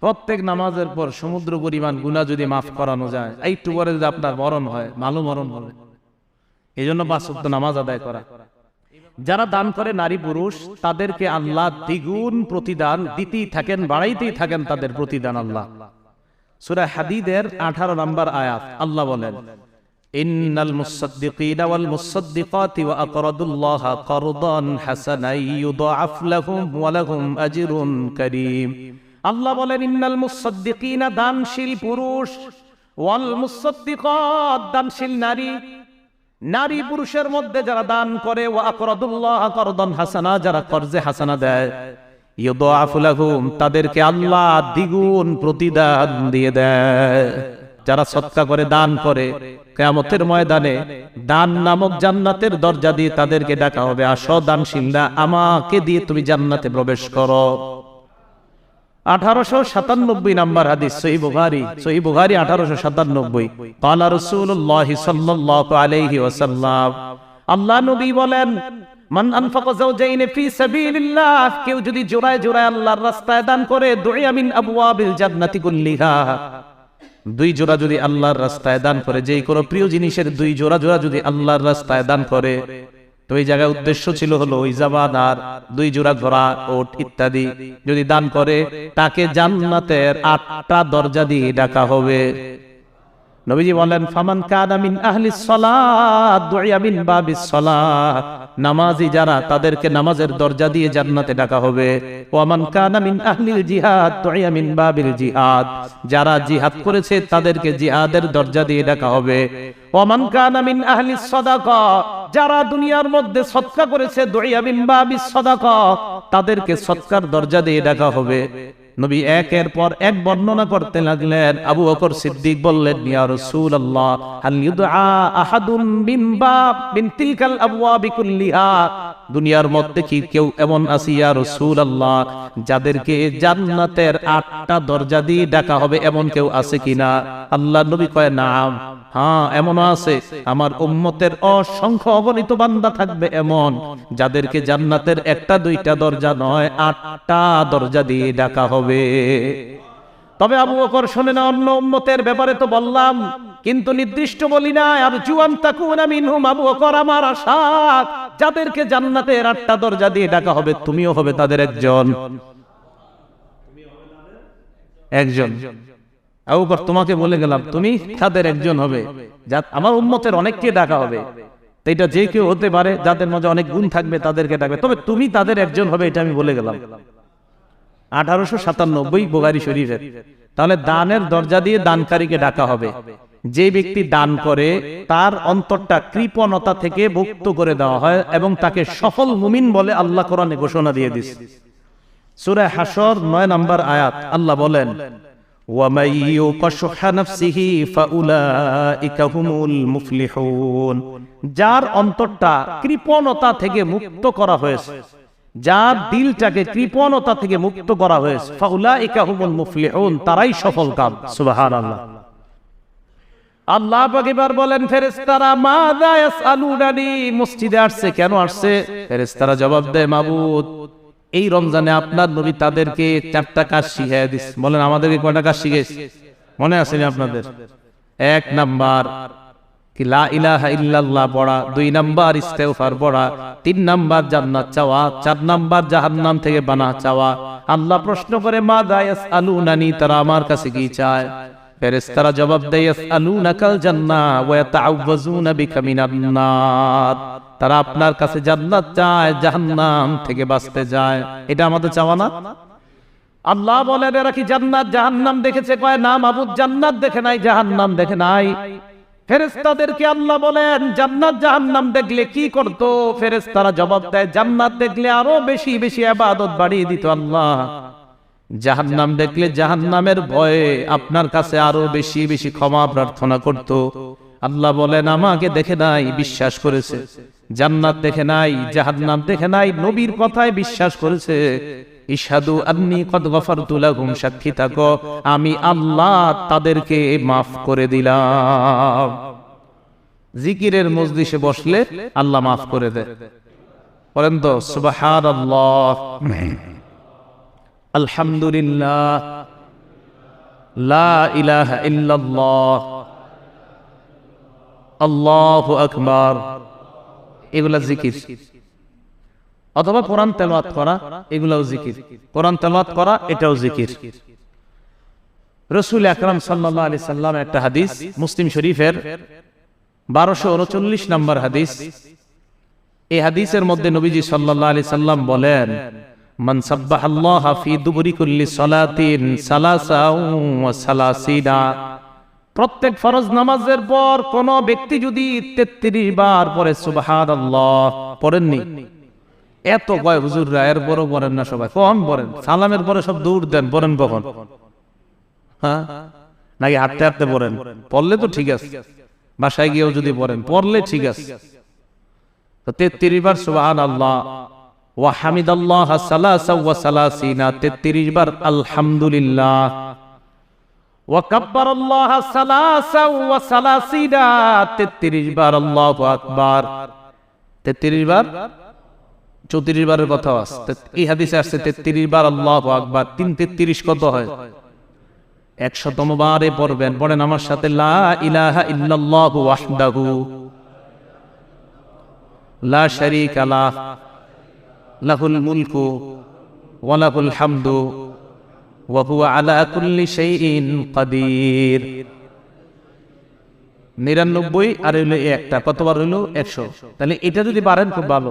প্রত্যেক নামাজের পর সমুদ্র পরিমাণ গুনাহ যদি মাফ করানো যায় একটু পরে যদি আপনার মরণ হয় ভালো মরণ হবে। এই জন্য পাঁচ নামাজ আদায় করা। যারা দান করে নারী পুরুষ, তাদেরকে আল্লাহ দ্বিগুণ প্রতিদান দিতেই থাকেন, বাড়াইতেই থাকেন তাদের প্রতিদান আল্লাহ। সূরা হাদিদের 18 নম্বর আয়াত, আল্লাহ বলেন, ইন্নাল মুসাদ্দিকিনা ওয়াল দানশীল পুরুষ, ওয়াল মুসাদ্দিকাত নারী নারী পুরুষের মধ্যে যারা দান করে, ওয়া আকরাদুল্লাহ করদান হাসানা, যারা কর্জে হাসানা দেয় তাদেরকে আল্লাহ দ্বিগুণ প্রতিদান দিয়ে দেয়। যারা সৎকা করে দান করে, কেয়ামতের ময়দানে দান নামক জান্নাতের দরজা দিয়ে তাদেরকে ডাকা হবে। আসো দানশীলরা, আমাকে দিয়ে তুমি জান্নাতে প্রবেশ করো। আঠারোশো সাতানব্বই নাম্বার মান কেউ যদি জোড়ায় জোড়ায় আল্লাহর রাস্তায় দান করে দুই জোড়া যদি আল্লাহর রাস্তায় দান করে, যেই কোনো প্রিয় জিনিসের দুই জোড়া জোড়া যদি আল্লাহর রাস্তায় দান করে, তো ওই জায়গায় উদ্দেশ্য ছিল হলো ওই জাবান আর দুই জোড়া ঘোড়া, ওট ইত্যাদি যদি দান করে, তাকে জান্নাতের আটটা দরজা দিয়ে ডাকা হবে। নবীজি বলেন, ফামান কানা মিন আহলি সালাত, দুইয়া মিন বাবিস নামাজি যারা তাদেরকে নামাজের দরজা দিয়ে জান্নাতে ডাকা হবে। বাবিল জিহাদ। যারা জিহাদ করেছে তাদেরকে জিহাদের দরজা দিয়ে ডাকা হবে। ওয়ামান মিন যারা দুনিয়ার মধ্যে সৎকা করেছে মিন তাদেরকে সৎকার দরজা দিয়ে ডাকা হবে। নবী একের পর এক বর্ণনা করতে লাগলেন। আবু বকর সিদ্দিক বললেন, ইয়া রাসূলুল্লাহ, হাল ইউদআ আহাদুম বিন বাব বিন তিলকাল আবওয়াবি কুল্লিহা? দুনিয়ার মধ্যে কি কেউ এমন আছে? ইয়া রাসূলুল্লাহ, যাদেরকে জান্নাতের আটটা দরজা দিয়ে ডাকা হবে এমন কেউ আছে কিনা? আল্লাহ নবী কয়, নাম হ্যাঁ এমন আছে। আমার উম্মতের অসংখ্য অগণিত বান্দা থাকবে এমন, যাদেরকে জান্নাতের একটা, দুইটা দরজা নয়, আটটা দরজা দিয়ে ডাকা হবে। তবে আবু বকর শুনে না, অন্য উম্মতের ব্যাপারে তো বললাম কিন্তু নির্দিষ্ট বলি না আর জুয়ান তাকুনা মিনহুম, আবু বকর আমার যাদেরকে জান্নাতের আটটা দরজা দিয়ে ডাকা হবে, তুমিও হবে তাদের একজন। একজন। আবু তোমাকে বলে গেলাম, তুমি তাদের একজন হবে, যা আমার উম্মতের অনেককে ডাকা হবে। এটা যে কেউ হতে পারে, যাদের মধ্যে অনেক গুণ থাকবে, তাদেরকে ডাকবে। তবে তুমি তাদের একজন হবে, এটা আমি বলে গেলাম। আঠারোশো সাতানব্বই বোগারি শরীফের। তাহলে দানের দরজা দিয়ে দানকারীকে ডাকা হবে। যে ব্যক্তি দান করে, তার অন্তরটা কৃপণতা থেকে মুক্ত করে দেওয়া হয় এবং তাকে সফল মুমিন বলে আল্লাহ কোরআনে ঘোষণা দিয়ে দিস। সুরে হাসর নয় নম্বর আয়াত, আল্লাহ বলেন যার অন্তরটা কৃপণতা থেকে মুক্ত করা হয়েছে, যার দিলটাকে কৃপণতা থেকে মুক্ত করা হয়েছে ফাউলা ইকাহুমুল মুফলিহুন, তারাই সফল কাম। সুবাহ আল্লাহ পাক এবার বলেন, ফেরেশতারা, মাযা ইয়াসআলুনানি? মসজিদে আসছে, কেন আসছে? ফেরেশতারা জবাব দেয়, মাবুদ, এই রমজানে আপনার নবী তাদেরকে চারটা কাজ শিখিয়ে দিস বলেন, আমাদেরকে কয়টা কাজ শিখেছে মনে আছে আপনাদের? এক নাম্বার, কি লা ইলাহা ইল্লাল্লাহ পড়া, দুই নাম্বার পড়া, তিন নাম্বার, জান্নাত চাওয়া, চার নাম্বার, জাহান্নাম থেকে বানা চাওয়া। আল্লাহ প্রশ্ন করে মা দায়াস আলুনানি তারা আমার কাছে কি চায়? ফেরেশতারা জবাব দেয় তারা আপনার কাছে জান্নাত চায়, জাহান্নাম থেকে বাঁচতে যায় এটা আমাদের চাওয়া না? আল্লাহ বলেন, এরা কি জান্নাত, জাহান্নাম দেখেছে? কয়, না মাবুদ, জান্নাত দেখে নাই, জাহান্নাম দেখে নাই। ফেরেস্তাদেরকে আল্লাহ বলেন, জান্নাত, জাহান্নাম দেখলে কি করতো? ফেরেস্তারা জবাব দেয়, জান্নাত দেখলে আরও বেশি বেশি আবাদত বাড়িয়ে দিত আল্লাহ। জাহান্নাম দেখলে জাহান নামের ভয়ে আপনার কাছে আরও বেশি বেশি ক্ষমা প্রার্থনা করত। আল্লাহ বলেন, আমাকে দেখে নাই, বিশ্বাস করেছে। জান্নাত দেখে নাই, জাহান্নাম দেখে নাই, নবীর কথায় বিশ্বাস করেছে। সাক্ষী থাকো, আমি আল্লাহ তাদেরকে মাফ করে দিলাম। জিকিরের মজলিসে বসলে আল্লাহ মাফ করে দেয়। বলেন তো, সুবহানাল্লাহ। আলহামদুলিল্লাহ। লা ইলাহা ইল্লাল্লাহ। আল্লাহু আকবার। এগুলা জিকির। অথবা কোরআন তেলাওয়াত করা, এগুলাও জিকির। কোরআন তেলাওয়াত করা, এটাও জিকির। রসুল আকরাম সাল্লাল্লাহু আলাইহি সাল্লাম একটা হাদিস, মুসলিম শরীফের বারোশো উনচল্লিশ নম্বর হাদিস। এই হাদিসের মধ্যে নবীজি সাল্লাল্লাহু আলাইহি সাল্লাম বলেন মান সাব্বাহাল্লাহ দুবুরি কুল্লি সালাতিন প্রত্যেক ফরজ নামাজের পর কোন ব্যক্তি যদি 33 বার পরে সুবহানাল্লাহ, পড়েননি? এত কয় হুজুররা, এর বড় পড়েন না সবাই, কম পড়েন। সালামের পরে সব দূর দেন, পড়েন কখন? হ্যাঁ? নাকি হাঁটতে হাঁটতে পড়েন? পড়লে তো ঠিক আছে। বাসায় গিয়েও যদি পড়েন, পড়লে ঠিক আছে। তো তেত্রিশ বার সুবাহান আল্লাহ ওয়া হামিদ সালাসা ওয়া সালাসিনা, তেত্রিশ বার আলহামদুলিল্লাহ। ওয়া কাব্বার সালাসা ওয়া সালাসিনা, তেত্রিশ বার আল্লাহু আকবার। তেত্রিশ বার? চৌত্রিশ বারের কথা আছে। এই হাদিসে আসছে তেত্রিশ বার আল্লাহু আকবার। তিন তেত্রিশ কত হয়? একশতম বারে পড়বেন। পড়েন আমার সাথে, লা ইলাহা ইল্লাল্লাহু ওয়াহদাহু, লা শারীকা লাহ। লাহুল মুলকু ওয়া লাহুল হামদু ওয়া হুয়া আলা কুল্লি শাইইন কাদির। নিরানব্বই আর হইল একটা, কতবার হইল? একশো। তাহলে এটা যদি পারেন খুব ভালো।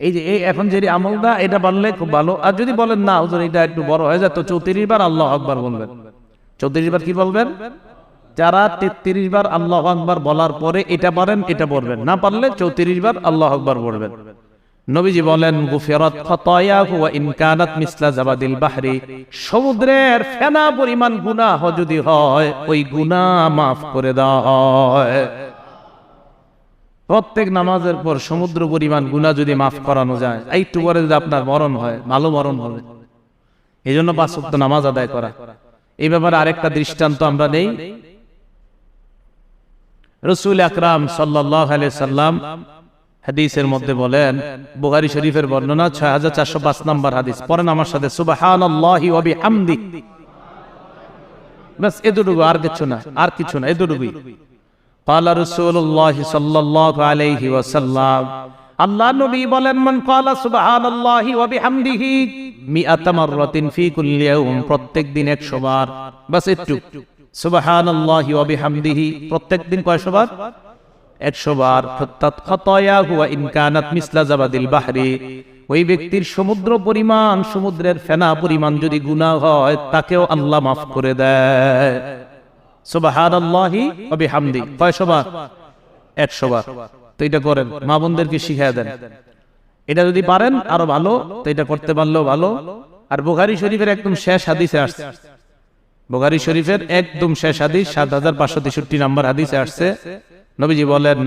এই যে, এই এখন যে আমলটা, এটা পারলে খুব ভালো। আর যদি বলেন, না, হুজুর, এটা একটু বড় হয়ে যায়, তো চৌত্রিশ বার আল্লাহ আকবার বলবেন। চৌত্রিশ বার কি বলবেন? যারা তেত্রিশ বার আল্লাহ আকবার বলার পরে এটা পারেন এটা পড়বেন। না পারলে চৌত্রিশ বার আল্লাহ আকবার পড়বেন। নবীজি বলেন মিসলা জাবাদিল বাহরি। সমুদ্রের ফেনা পরিমাণ যদি হয়, ওই করে দেওয়া হয় প্রত্যেক নামাজের পর সমুদ্র পরিমাণ গুনাহ যদি মাফ করানো যায় একটু পরে যদি আপনার মরণ হয়, ভালো মরণ হবে। এই জন্য পাঁচ নামাজ আদায় করা। এই ব্যাপারে আরেকটা দৃষ্টান্ত আমরা নেই। রসুল আকরাম সাল্লাহ সাল্লাম হাদিসের মধ্যে বলেন বুহারি শরীফের বর্ণনা ছয় হাজার চারশো পাঁচ নম্বর হাদিস। পরেন আমার সাথে সুবাহান এতটুকু আর কিছু না আর কিছু না এতটুকুই। পালা রসুল্লাহ নবী বলেন মান ফি কুল্লি ইয়াউম প্রত্যেক দিন 100 বার। বাস একটু। সুবহানাল্লাহি ওয়া বিহামদিহি প্রত্যেক দিন 100 বার ফাত্তাত খাতায়াহু ওয়া ইন কানাত মিসলা জাবাদিল বাহরি, ওই ব্যক্তির সমুদ্র পরিমাণ, সমুদ্রের ফেনা পরিমাণ যদি গুনাহ হয়, তাকেও আল্লাহ মাফ করে দেয়। সুবহানাল্লাহি ওয়া বিহামদি। কয়শো বার 100 বার তো এটা যদি পারেন, আরও ভালো করতে পারলেও ভালো। আর বুখারী শরীফের একদম শেষ হাদিসে আসছে। বুখারী শরীফের একদম শেষ হাদিস, সাত হাজার পাঁচশো তেষট্টি নাম্বার হাদিসে আসছে। নবীজি বলেন,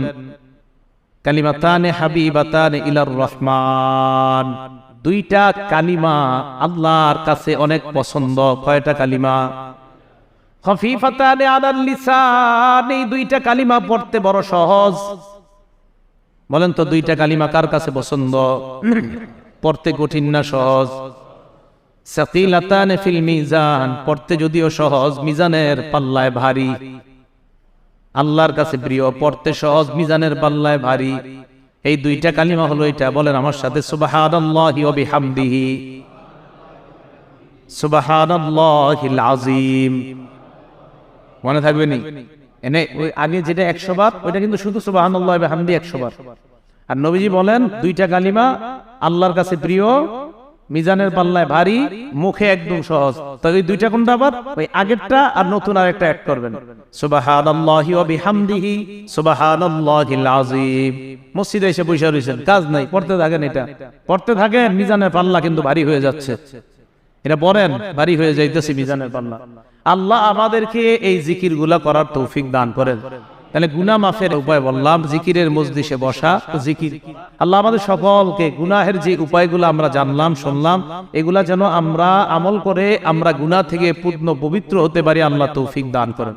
কালিমাতানে হাবিবাতানে ইলার রহমান। দুইটা কালিমা আল্লাহর কাছে অনেক পছন্দ। কয়টা কালিমা? খফিফাতানে আলাল লিসান। এই দুইটা কালিমা পড়তে বড় সহজ। বলেন তো, দুইটা কালিমা কার কাছে পছন্দ? পড়তে কঠিন না সহজ? সাকিলাতানে ফিল মিজান। পড়তে যদিও সহজ, মিজানের পাল্লায় ভারী। আল্লাহর কাছে প্রিয়, পড়তে সহজ, মিজানের পাল্লায় ভারী। এই দুইটা কালিমা হলো এটা, বলেন আমার সাথে মনে থাকবে নি? এনে ওই আগে যেটা একশো বার, ওইটা কিন্তু শুধু সুবহানাল্লাহ ওয়া বার। আর নবীজি বলেন, দুইটা কালিমা আল্লাহর কাছে প্রিয় মিজানের পাল্লায় ভারী, মুখে একদম সহজ। তো ওই দুইটা কোনটা আবার? ওই আগেরটা আর নতুন আরেকটা অ্যাড করবেন। বিহামদিহি মসজিদে এসে বসে রইছেন, কাজ নাই, পড়তে থাকেন এটা। পড়তে থাকেন, মিজানের পাল্লা কিন্তু ভারী হয়ে যাচ্ছে। এটা পড়েন, ভারী হয়ে যাইতেছে মিজানের পাল্লা। আল্লাহ আমাদেরকে এই জিকিরগুলা করার তৌফিক দান করেন। তাহলে গুনা মাফের উপায় বললাম, জিকিরের মজলিসে বসা, জিকির। আল্লাহ আমাদের সকলকে গুনাহের যে উপায়গুলো আমরা জানলাম, শুনলাম, এগুলা যেন আমরা আমল করে আমরা গুনা থেকে পূর্ণ পবিত্র হতে পারি, আল্লাহ তৌফিক দান করেন।